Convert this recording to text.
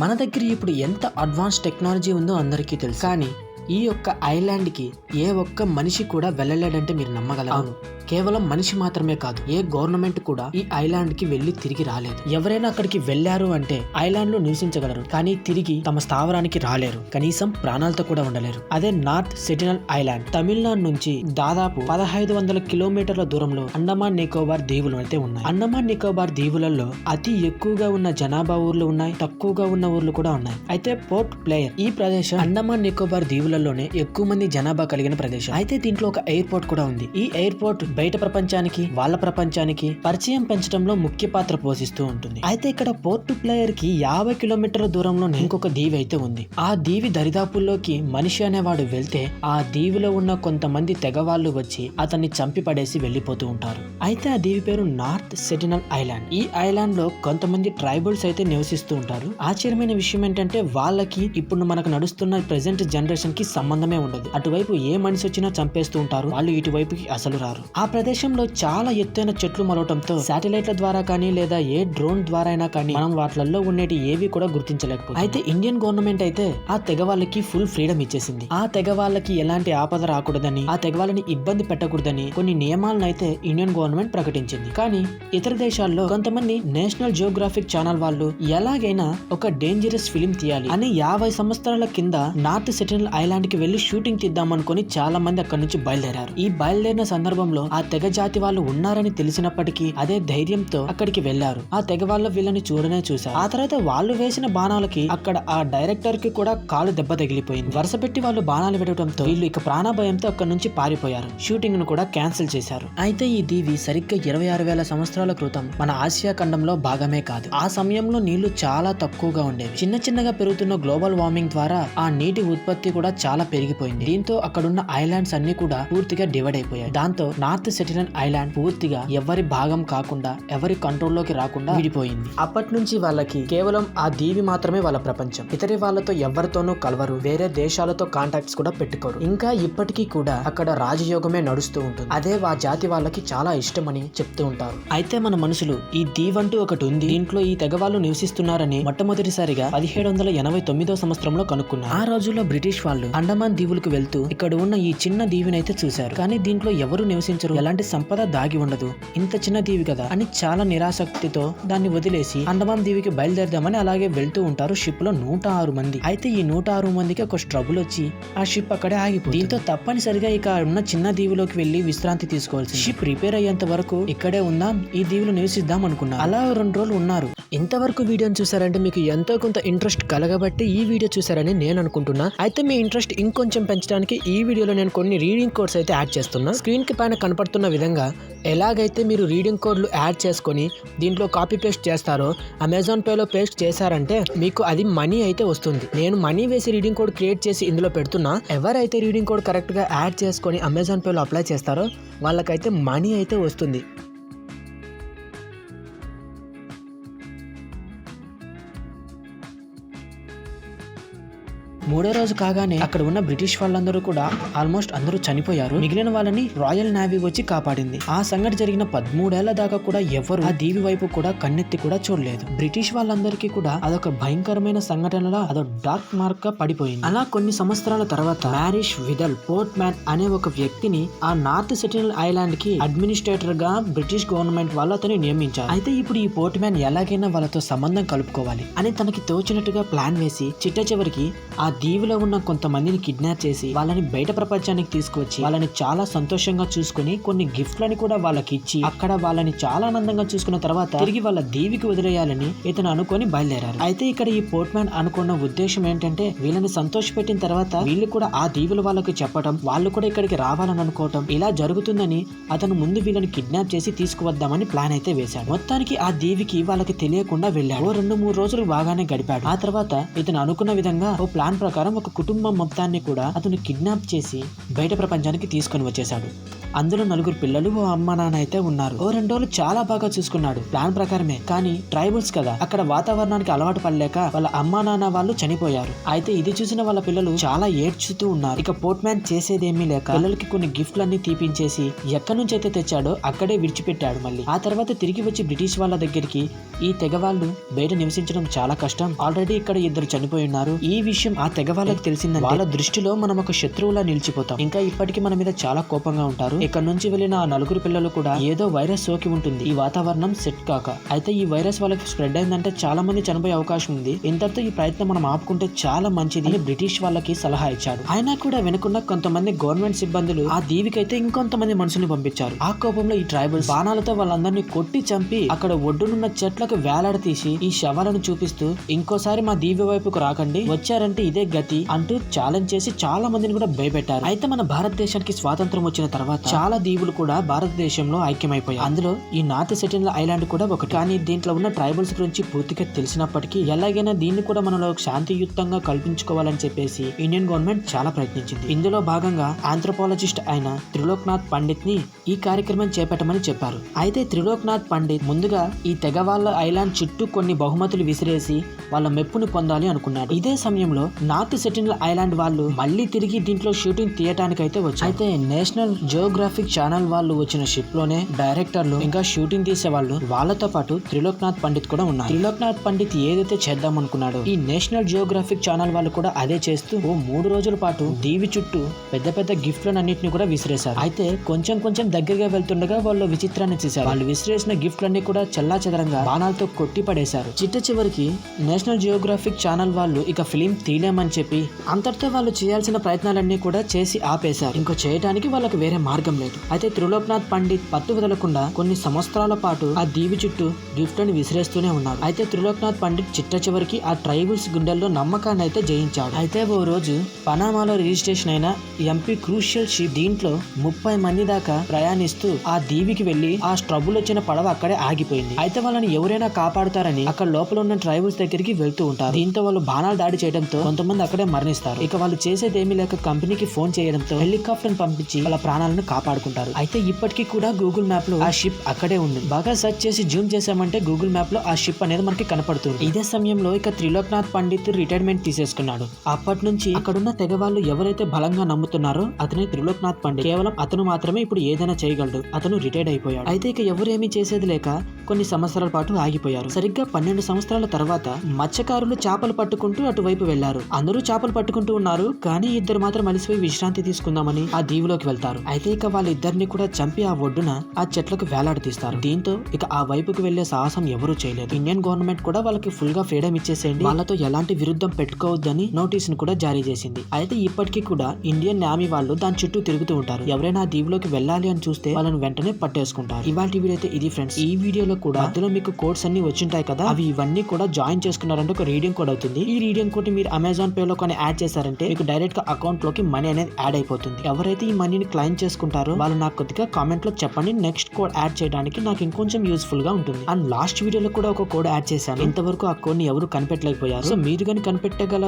మన దగ్గర ఇప్పుడు ఎంత అడ్వాన్స్ టెక్నాలజీ ఉందో అందరికీ తెలుసు. కానీ ఈ యొక్క ఐలాండ్కి ఏ ఒక్క మనిషి కూడా వెళ్ళలేడంటే మీరు నమ్మగలరు? కేవలం మనిషి మాత్రమే కాదు ఏ గవర్నమెంట్ కూడా ఈ ఐలాండ్కి వెళ్ళి తిరిగి రాలేదు. ఎవరైనా అక్కడికి వెళ్ళారు అంటే ఐలాండ్లో నివసించగలరు కానీ తిరిగి తమ స్థావరానికి రాలేరు. కనీసం ప్రాణాలతో కూడా ఉండలేరు. అదే నార్త్ సెటినల్ ఐలాండ్. తమిళనాడు నుంచి దాదాపు పదహైదు వందల కిలోమీటర్ల దూరంలో అండమాన్ నికోబార్ దీవులు అయితే ఉన్నాయి. అండమాన్ నికోబార్ దీవులలో అతి ఎక్కువగా ఉన్న జనాభా ఊర్లు ఉన్నాయి తక్కువగా ఉన్న ఊర్లు కూడా ఉన్నాయి. అయితే పోర్ట్ ప్లేయర్ ఈ ప్రదేశం అండమాన్ నికోబార్ దీవులలోనే ఎక్కువ మంది జనాభా కలిగిన ప్రదేశం. అయితే దీంట్లో ఒక ఎయిర్పోర్ట్ కూడా ఉంది. ఈ ఎయిర్పోర్ట్ బయట ప్రపంచానికి వాళ్ళ ప్రపంచానికి పరిచయం పెంచడంలో ముఖ్య పాత్ర పోషిస్తూ ఉంటుంది. అయితే ఇక్కడ పోర్ట్ ప్లేయర్కి యాభై కిలోమీటర్ల దూరంలో ఇంకొక దీవి అయితే ఉంది. ఆ దీవి దరిదాపుల్లోకి మనిషి అనేవాడు వెళ్తే ఆ దీవిలో ఉన్న కొంతమంది తెగవాళ్ళు వచ్చి అతన్ని చంపి పడేసి వెళ్ళిపోతూ ఉంటారు. అయితే ఆ దీవి పేరు నార్త్ సెటినల్ ఐలాండ్. ఈ ఐలాండ్లో కొంతమంది ట్రైబల్స్ అయితే నివసిస్తూ ఉంటారు. ఆశ్చర్యమైన విషయం ఏంటంటే వాళ్ళకి ఇప్పుడు మనకు నడుస్తున్న ప్రెసెంట్ జనరేషన్కి సంబంధమే ఉండదు. అటువైపు ఏ మనిషి వచ్చినా చంపేస్తూ ఉంటారు. వాళ్ళు ఇటువైపుకి అసలు రారు. ఆ ప్రదేశంలో చాలా ఎత్తైన చెట్లు మలవటంతో శాటిలైట్ల ద్వారా కానీ లేదా ఏ డ్రోన్ ద్వారా అయినా కానీ మనం వాటిలలో ఉండేటి ఏవి కూడా గుర్తించలేకపోతే అయితే ఇండియన్ గవర్నమెంట్ అయితే ఆ తెగ వాళ్ళకి ఫుల్ ఫ్రీడమ్ ఇచ్చేసింది. ఆ తెగ వాళ్ళకి ఎలాంటి ఆపద రాకూడదని ఆ తెగ వాళ్ళని ఇబ్బంది పెట్టకూడదని కొన్ని నియమాలను అయితే ఇండియన్ గవర్నమెంట్ ప్రకటించింది. కానీ ఇతర దేశాల్లో కొంతమంది నేషనల్ జియోగ్రాఫిక్ ఛానల్ వాళ్ళు ఎలాగైనా ఒక డేంజరస్ ఫిలిం తీయాలి అని యాభై సంవత్సరాల కింద నార్త్ సెటిల్ ఐలాండ్ కి వెళ్ళి షూటింగ్ తీద్దామనుకొని చాలా మంది అక్కడి నుంచి బయలుదేరారు. ఈ బయలుదేరిన సందర్భంలో ఆ తెగ జాతి వాళ్ళు ఉన్నారని తెలిసినప్పటికీ అదే ధైర్యంతో అక్కడికి వెళ్ళారు ఆ తెగ వాళ్ళ వీళ్ళని చూడనే చూశారు. ఆ తర్వాత వాళ్ళు వేసిన బాణాలకి అక్కడ ఆ డైరెక్టర్కి కూడా కాలు దెబ్బ తగిలిపోయింది. వరుస పెట్టి వాళ్ళు బాణాలు పెట్టడంతో వీళ్ళు ఇక ప్రాణభయంతో అక్కడి నుంచి పారిపోయారు. షూటింగ్ను కూడా క్యాన్సిల్ చేశారు. అయితే ఈ దీవి సరిగ్గా ఇరవై ఆరు వేల సంవత్సరాల క్రితం మన ఆసియా ఖండంలో భాగమే కాదు. ఆ సమయంలో నీళ్ళు చాలా తక్కువగా ఉండేవి. చిన్న చిన్నగా పెరుగుతున్న గ్లోబల్ వార్మింగ్ ద్వారా ఆ నీటి ఉత్పత్తి కూడా చాలా పెరిగిపోయింది. దీంతో అక్కడున్న ఐలాండ్స్ అన్ని కూడా పూర్తిగా డివైడ్ అయిపోయాయి. దాంతో నార్త్ సెటిలన్ ఐలాండ్ పూర్తిగా ఎవరి భాగం కాకుండా ఎవరి కంట్రోల్లోకి రాకుండా విడిపోయింది. అప్పటి నుంచి వాళ్ళకి కేవలం ఆ దీవి మాత్రమే వాళ్ళ ప్రపంచం. ఇతరి వాళ్ళతో ఎవరితోనూ కలవరు వేరే దేశాలతో కాంటాక్ట్స్ కూడా పెట్టుకోరు. ఇంకా ఇప్పటికీ కూడా అక్కడ రాజయోగమే నడుస్తూ ఉంటుంది. అదే ఆ జాతి వాళ్ళకి చాలా ఇష్టమని చెప్తూ ఉంటారు. అయితే మన మనుషులు ఈ దీవంటూ ఒకటి ఉంది. దీంట్లో ఈ తెగ వాళ్ళు నివసిస్తున్నారని మొట్టమొదటిసారిగా పదిహేడు వందల ఎనభై తొమ్మిదో సంవత్సరంలో కనుక్కున్నారు. ఆ రోజుల్లో బ్రిటిష్ వాళ్ళు అండమాన్ దీవులకు వెళ్తూ ఇక్కడ ఉన్న ఈ చిన్న దీవినైతే చూశారు. కానీ దీంట్లో ఎవరు నివసించరు? ఎలాంటి సంపద దాగి ఉండదు. ఇంత చిన్న దీవి కదా అని చాలా నిరాసక్తితో దాన్ని వదిలేసి అండమాన్ దీవికి బయలుదేరదామని అలాగే వెళ్తూ ఉంటారు షిప్లో నూట ఆరు మంది. అయితే ఈ నూట ఆరు మందికి ఒక స్ట్రబుల్ వచ్చి ఆ షిప్ అక్కడే ఆగిపోయింది దీంతో తప్పనిసరిగా ఇక ఉన్న చిన్న దీవిలోకి వెళ్ళి విశ్రాంతి తీసుకోవాల్సి షిప్ రిపేర్ అయ్యేంత వరకు ఇక్కడే ఉందాం ఈ దీవిలో నివసిద్దాం అనుకున్నా. అలా రెండు రోజులు ఉన్నారు. ఇంతవరకు వీడియోని చూసారంటే మీకు ఎంతో కొంత ఇంట్రెస్ట్ కలగబట్టి ఈ వీడియో చూసారని నేను అనుకుంటున్నా. అయితే మీ ఇంట్రెస్ట్ ఇంకొంచెం పెంచడానికి ఈ వీడియోలో నేను కొన్ని రీడింగ్ కోడ్స్ అయితే యాడ్ చేస్తున్నా. స్క్రీన్కి పైన కనపడుతున్న విధంగా ఎలాగైతే మీరు రీడింగ్ కోడ్లు యాడ్ చేసుకొని దీంట్లో కాపీ పేస్ట్ చేస్తారో అమెజాన్ పేలో పేస్ట్ చేశారంటే మీకు అది మనీ అయితే వస్తుంది. నేను మనీ వేసి రీడింగ్ కోడ్ క్రియేట్ చేసి ఇందులో పెడుతున్నా. ఎవరైతే రీడింగ్ కోడ్ కరెక్ట్గా యాడ్ చేసుకొని అమెజాన్ పేలో అప్లై చేస్తారో వాళ్ళకైతే మనీ అయితే వస్తుంది. మూడో రోజు కాగానే అక్కడ ఉన్న బ్రిటిష్ వాళ్ళందరూ కూడా ఆల్మోస్ట్ అందరూ చనిపోయారు. మిగిలిన వాళ్ళని రాయల్ నేవీ వచ్చి కాపాడింది. ఆ సంఘటన జరిగిన పదమూడేళ్ళ దాకా కూడా ఎవరు ఆ దీవి వైపు కూడా కన్నెత్తి కూడా చూడలేదు. బ్రిటిష్ వాళ్ళందరికీ కూడా అదొక భయంకరమైన సంఘటనలా అదొక డార్క్ మార్క్గా పడిపోయింది. అలా కొన్ని సంవత్సరాల తర్వాత మ్యారిష్ విదల్ పోర్ట్ మ్యాన్ అనే ఒక వ్యక్తిని ఆ నార్త్ సెటినల్ ఐలాండ్కి అడ్మినిస్ట్రేటర్గా బ్రిటిష్ గవర్నమెంట్ వాళ్ళు అతని నియమించారు. అయితే ఇప్పుడు ఈ పోర్ట్ మ్యాన్ ఎలాగైనా వాళ్ళతో సంబంధం కలుపుకోవాలి అని తనకి తోచినట్టుగా ప్లాన్ వేసి చిట్ట చివరికి ఆ దీవిలో ఉన్న కొంతమందిని కిడ్నాప్ చేసి వాళ్ళని బయట ప్రపంచానికి తీసుకువచ్చి వాళ్ళని చాలా సంతోషంగా చూసుకుని కొన్ని గిఫ్ట్లని కూడా వాళ్ళకి ఇచ్చి అక్కడ వాళ్ళని చాలా ఆనందంగా చూసుకున్న తర్వాత తిరిగి వాళ్ళ దీవికి వదిలేయాలని ఇతను అనుకొని బయలుదేరారు. అయితే ఇక్కడ ఈ పోర్ట్మ్యాన్ అనుకున్న ఉద్దేశం ఏంటంటే వీళ్ళని సంతోష పెట్టిన తర్వాత వీళ్ళు కూడా ఆ దీవుల వాళ్ళకి చెప్పడం వాళ్ళు కూడా ఇక్కడికి రావాలని అనుకోవటం ఇలా జరుగుతుందని అతను ముందు వీళ్ళని కిడ్నాప్ చేసి తీసుకువద్దామని ప్లాన్ అయితే వేశాడు. మొత్తానికి ఆ దీవికి వాళ్ళకి తెలియకుండా వెళ్ళాడు. ఓ రెండు మూడు రోజులు బాగానే గడిపాడు. ఆ తర్వాత ఇతను అనుకున్న విధంగా ఓ ప్లాన్ ప్రకారం ఒక కుటుంబం మొత్తాన్ని కూడా అతను కిడ్నాప్ చేసి బయట ప్రపంచానికి తీసుకొని వచ్చేశాడు. అందులో నలుగురు పిల్లలు ఓ అమ్మ నాన్న అయితే ఉన్నారు. ఓ రెండు రోజులు చాలా బాగా చూసుకున్నాడు. ప్లాన్ ప్రకారమే. కానీ ట్రైబల్స్ కదా. అక్కడ వాతావరణానికి అలవాటు పడలేక వాళ్ళ అమ్మా నాన్న వాళ్ళు చనిపోయారు. అయితే ఇది చూసిన వాళ్ళ పిల్లలు చాలా ఏడ్చుతూ ఉన్నారు. ఇక పోర్ట్ మ్యాన్ చేసేదేమీ లేక పిల్లలకి కొన్ని గిఫ్ట్లన్నీ తీపించేసి ఎక్కడి నుంచి అయితే తెచ్చాడో అక్కడే విడిచిపెట్టాడు మళ్ళీ. ఆ తర్వాత తిరిగి వచ్చి బ్రిటిష్ వాళ్ళ దగ్గరికి ఈ తెగ వాళ్ళు బయట నివసించడం చాలా కష్టం. ఆల్రెడీ ఇక్కడ ఇద్దరు చనిపోయి ఉన్నారు. ఈ విషయం ఆ తెగ వాళ్ళకి తెలిసిందంటే వాళ్ళ దృష్టిలో మనం ఒక శత్రువులా నిలిచిపోతాం. ఇంకా ఇప్పటికీ మన మీద చాలా కోపంగా ఉంటారు. ఇక్కడ నుంచి వెళ్ళిన ఆ నలుగురు పిల్లలు కూడా ఏదో వైరస్ సోకి ఉంటుంది. ఈ వాతావరణం సెట్ కాక. అయితే ఈ వైరస్ వాళ్ళకి స్ప్రెడ్ అయిందంటే చాలా మంది చనిపోయే అవకాశం ఉంది. ఇంతటితో ఈ ప్రయత్నం మనం ఆపుకుంటే చాలా మంచిది అని బ్రిటిష్ వాళ్ళకి సలహా ఇచ్చాడు అయినా కూడా వినకుండా కొంతమంది గవర్నమెంట్ సిబ్బందులు ఆ దీవికైతే ఇంకొంతమంది మనుషుల్ని పంపించారు. ఆ కోపంలో ఈ ట్రైబల్స్ బాణాలతో వాళ్ళందరినీ కొట్టి చంపి అక్కడ ఒడ్డునున్న చెట్లకు వేలాడతీసి ఈ శవాలను చూపిస్తూ ఇంకోసారి మా దీవి వైపుకు రాకండి. వచ్చారంటే ఇదే గతి అంటూ ఛాలెంజ్ చేసి చాలా మందిని కూడా భయపెట్టారు. అయితే మన భారతదేశానికి స్వాతంత్రం వచ్చిన తర్వాత చాలా దీవులు కూడా భారతదేశంలో ఐక్యమైపోయాయి అందులో ఈ నార్త్ సెటిల్ ఐలాండ్ కూడా ఒకటి. కానీ దీంట్లో ఉన్న ట్రైబల్స్ గురించి పూర్తిగా తెలిసినప్పటికీ ఎలాగైనా దీన్ని కూడా మనలో శాంతియుతంగా కల్పించుకోవాలని చెప్పేసి ఇండియన్ గవర్నమెంట్ చాలా ప్రయత్నించింది. ఇందులో భాగంగా ఆంథ్రోపాలజిస్ట్ అయిన త్రిలోక్నాథ్ పండిత్ని ఈ కార్యక్రమం చేపట్టమని చెప్పారు. అయితే త్రిలోక్నాథ్ పండిత్ ముందుగా ఈ తెగ వాళ్ళ ఐలాండ్ చుట్టూ కొన్ని బహుమతులు విసిరేసి వాళ్ళ మెప్పును పొందాలి అనుకున్నాడు. ఇదే సమయంలో నా నార్త్ సెటిల్ ఐలాండ్ వాళ్ళు మళ్ళీ తిరిగి దీంట్లో షూటింగ్ తీయటానికి అయితే వచ్చారు. అయితే నేషనల్ జియోగ్రాఫిక్ ఛానల్ వాళ్ళు వచ్చిన షిప్లోనే డైరెక్టర్లు ఇంకా షూటింగ్ తీసే వాళ్ళు వాళ్ళతో పాటు త్రిలోక్నాథ్ పండిత్ కూడా ఉన్నారు. త్రిలోక్నాథ్ పండిత్ ఏదైతే చేద్దాం అనుకున్నాడో ఈ నేషనల్ జియోగ్రాఫిక్ ఛానల్ వాళ్ళు కూడా అదే చేస్తూ ఓ మూడు రోజుల పాటు దీవి చుట్టూ పెద్ద పెద్ద గిఫ్ట్లను అన్నింటినీ కూడా విసిరేశారు. అయితే కొంచెం కొంచెం దగ్గరగా వెళ్తుండగా వాళ్ళు విచిత్రాన్ని చేశారు. వాళ్ళు విసిరేసిన గిఫ్ట్లన్నీ కూడా చెల్లా చెదరంగా బాణాలతో కొట్టి పడేశారు. చిట్ట చివరికి నేషనల్ జియోగ్రాఫిక్ ఛానల్ వాళ్ళు ఇక ఫిలిం తీయలేమని చెప్పి అంతటితో వాళ్ళు చేయాల్సిన ప్రయత్నాలన్నీ కూడా చేసి ఆపేశారు. ఇంకో చేయడానికి వాళ్ళకి వేరే మార్గం లేదు. అయితే త్రిలోక్నాథ్ పండిత్ పట్టు వదలకుండా కొన్ని సంవత్సరాల పాటు ఆ దీవి చుట్టూ గిఫ్ట్లను విసిరేస్తూనే ఉన్నారు అయితే త్రిలోక్నాథ్ పండిత్ చిట్ట చివరికి ఆ ట్రైబల్స్ గుండెల్లో నమ్మకాన్ని అయితే జయించాడు. అయితే ఓ రోజు పనామాలో రిజిస్ట్రేషన్ అయిన ఎంపీ క్రూషియల్ షిప్ దీంట్లో ముప్పై మంది దాకా ప్రయాణిస్తూ ఆ దీవికి వెళ్ళి ఆ స్ట్రబుల్ వచ్చిన పడవ అక్కడే ఆగిపోయింది. అయితే వాళ్ళని ఎవరైనా కాపాడుతారని అక్కడ లోపల ఉన్న ట్రైబల్స్ దగ్గరికి వెళ్తూ ఉంటారు. దీంతో వాళ్ళు బాణాలు దాడి చేయడంతో కొంతమంది అక్కడే మరణిస్తారు. ఇక వాళ్ళు చేసేది ఏమీ లేక కంపెనీకి ఫోన్ చేయడంతో హెలికాప్టర్ పంపించి వాళ్ళ ప్రాణాలను కాపాడుకుంటారు. అయితే ఇప్పటికీ కూడా గూగుల్ మ్యాప్లో ఆ షిప్ అక్కడే ఉంది. బాగా సెర్చ్ చేసి జూమ్ చేసామంటే గూగుల్ మ్యాప్లో ఆ షిప్ అనేది మనకి కనపడుతుంది. ఇదే సమయంలో ఇక త్రిలోక్నాథ్ పండిత్ రిటైర్మెంట్ తీసేసుకున్నాడు. అప్పటి నుంచి అక్కడున్న తెగ వాళ్ళు ఎవరైతే బలంగా నమ్ముతున్నారో అతని త్రిలోక్నాథ్ పండిత్. కేవలం అతను మాత్రమే ఇప్పుడు ఏదైనా చేయగలడు. అతను రిటైర్డ్ అయిపోయాడు. అయితే ఇక ఎవరేమీ చేసేది లేక కొన్ని సంవత్సరాల పాటు ఆగిపోయారు. సరిగ్గా పన్నెండు సంవత్సరాల తర్వాత మత్స్యకారులు చేపలు పట్టుకుంటూ అటువైపు వెళ్ళారు. అందరూ చేపలు పట్టుకుంటూ ఉన్నారు కానీ ఇద్దరు మాత్రం అలిసిపోయి విశ్రాంతి తీసుకుందామని ఆ దీవిలోకి వెళ్తారు. అయితే ఇక వాళ్ళిద్దరిని కూడా చంపి ఆ ఒడ్డున ఆ చెట్లకు వేలాడదీస్తారు దీంతో ఇక ఆ వైపుకి వెళ్ళే సాహసం ఎవరూ చేయలేదు. ఇండియన్ గవర్నమెంట్ కూడా వాళ్ళకి ఫుల్గా ఫ్రీడమ్ ఇచ్చేసేయండి. వాళ్ళతో ఎలాంటి విరుద్ధం పెట్టుకోవద్దని నోటీస్ను కూడా జారీ చేసింది. అయితే ఇప్పటికీ కూడా ఇండియన్ నామీ వాళ్ళు దాని చుట్టూ తిరుగుతూ ఉంటారు. ఎవరైనా ఆ దీవిలోకి వెళ్ళాలి అని చూస్తే వాళ్ళని వెంటనే పట్టేసుకుంటారు. ఇవాళ వీడియో అయితే ఇది ఫ్రెండ్స్. ఈ వీడియోలో కూడా అందులో మీకు కోడ్స్ అన్ని వచ్చింటాయి కదా అవి ఇవన్నీ కూడా జాయిన్ చేసుకున్నారంటే ఒక రీడింగ్ కోడ్ అవుతుంది. ఈ రీడింగ్ కోడ్ మీరు అమెజాన్ పే లో యాడ్ చేశారంటే మీకు డైరెక్ట్గా అకౌంట్లోకి మనీ అనేది యాడ్ అయిపోతుంది. ఎవరైతే ఈ మనీని క్లైమ్ చేసుకుంటారో వాళ్ళు నాకు కొద్దిగా కామెంట్లో చెప్పండి నెక్స్ట్ కోడ్ యాడ్ చేయడానికి నాకు ఇంకొంచెం యూస్ఫుల్గా ఉంటుంది. అండ్ లాస్ట్ వీడియోలో కూడా ఒక కోడ్ యాడ్ చేశాను. ఇంతవరకు ఆ కోడ్ని ఎవరు కనిపెట్టలేకపోయారు. సో మీరు కానీ కనిపెట్టగల